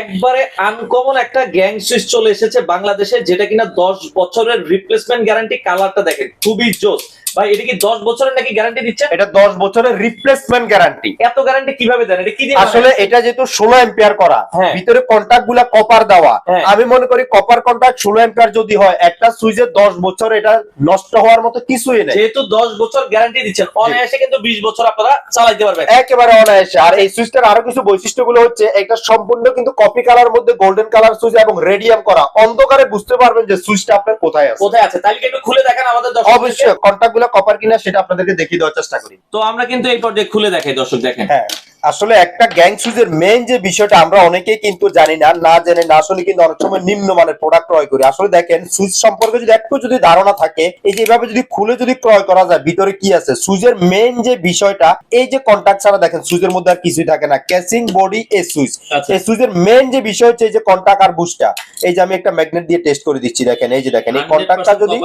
একবারে আনকমন একটা gang switch চলে এসেছে বাংলাদেশে, যেটা কিনা দশ বছরের রিপ্লেসমেন্ট গ্যারান্টি কালারটা দেখেন, খুবই জোস। ভাই এটা কি দশ বছরের নাকি গ্যারান্টি দিচ্ছেন? এটা দশ বছরের রিপ্লেসমেন্ট গ্যারান্টি এত গ্যারান্টি কীভাবে দেন? এটা কি দিয়ে আসলে এটা যেহেতু ষোলো এম্পিয়ার করা হ্যাঁ। ভিতরে কন্ট্যাক্টগুলা কপার দেওয়া। হ্যাঁ। আমি মনে করি কপার কন্ট্যাক্ট ষোলো এম্পিয়ার যদি হয় একটা সুইচে দশ বছর এটা নষ্ট হওয়ার মতো কিছুই নেই। যেহেতু দশ বছর গ্যারান্টি দিচ্ছেন অনায়াসে কিন্তু বিশ বছর আপনারা চালাইতে পারবেন। একেবারে অনায়াসে। আর এই সুইচটার আরও কিছু বৈশিষ্ট্যগুলো হচ্ছে এটা সম্পূর্ণ কিন্তু কপি কালার মধ্যে গোল্ডেন কালার সুইচ এবং রেডিয়াম করা। অন্ধকারে বুঝতে পারবেন যে সুইচটা আপনার কোথায় আছে। কোথায় আছে? তাহলে একটু খুলে দেখেন আমাদের অবশ্যই কন্ট্যাক্টগুলো কপার কিনা সেটা আপনাদেরকে দেখিয়ে দেওয়ার চেষ্টা করি। তো আমরা কিন্তু এই পর্যায়ে খুলে দেখাই দর্শক দেখেন। হ্যাঁ। আসলে একটা গ্যাং সুইচের মেইন যে বিষয়টা আমরা অনেকেই কিন্তু জানি না না জেনে না শুনে কিন্তু অনেক সময় নিম্নমানের প্রোডাক্ট ক্রয় করি। আসলে দেখেন সুইচ সম্পর্কে যদি একটু যদি ধারণা থাকে এই যে এভাবে যদি খুলে যদি ক্রয় করা যায় ভিতরে কি আছে? সুইচের মেইন যে বিষয়টা এই যে কন্ট্যাক্ট ছাড়া দেখেন সুইচের মধ্যে আর কিছুই থাকে না। ক্যাসিং বডি এ সুইচ। আচ্ছা। এই সুইচের মেইন যে বিষয় হচ্ছে এই যে কন্ট্যাক্ট আর বুস্টটা এই যে আমি একটা ম্যাগনেট দিয়ে টেস্ট করে দিচ্ছি দেখেন এই যে দেখেন এই 100% কন্ট্যাক্টটা যদি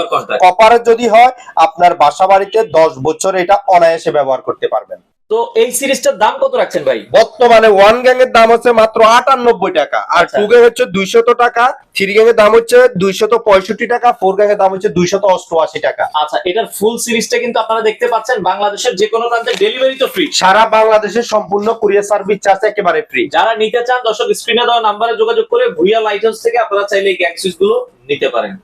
কপারের যদি হয় আপনার বাসা বাড়িতে দশ বছর এটা অনায়াসে ব্যবহার করতে পারবেন। তো এই সিরিজটার দাম কত রাখছেন ভাই? বর্তমানে ওয়ান গ্যাং এর দাম হচ্ছে মাত্র আটানব্বই টাকা আর আচ্ছা। টু গ্যাং হচ্ছে দুইশত টাকা থ্রি গ্যাং এর দাম হচ্ছে দুইশত পঁয়ষট্টি টাকা ফোর গ্যাং এর দাম হচ্ছে দুইশত অষ্টআশি টাকা। আচ্ছা এটার ফুল সিরিজটা কিন্তু আপনারা দেখতে পাচ্ছেন বাংলাদেশের যে কোনো প্রান্তে ডেলিভারি তো ফ্রি সারা বাংলাদেশের সম্পূর্ণ কুরিয়ার সার্ভিস চার্জ একেবারে ফ্রি যারা নিতে চান দর্শক স্ক্রিনে দেওয়া নাম্বারে যোগাযোগ করে ভুইয়া লাইট হাউস থেকে আপনারা চাইলে এই গ্যাং সুইচগুলো নিতে পারেন।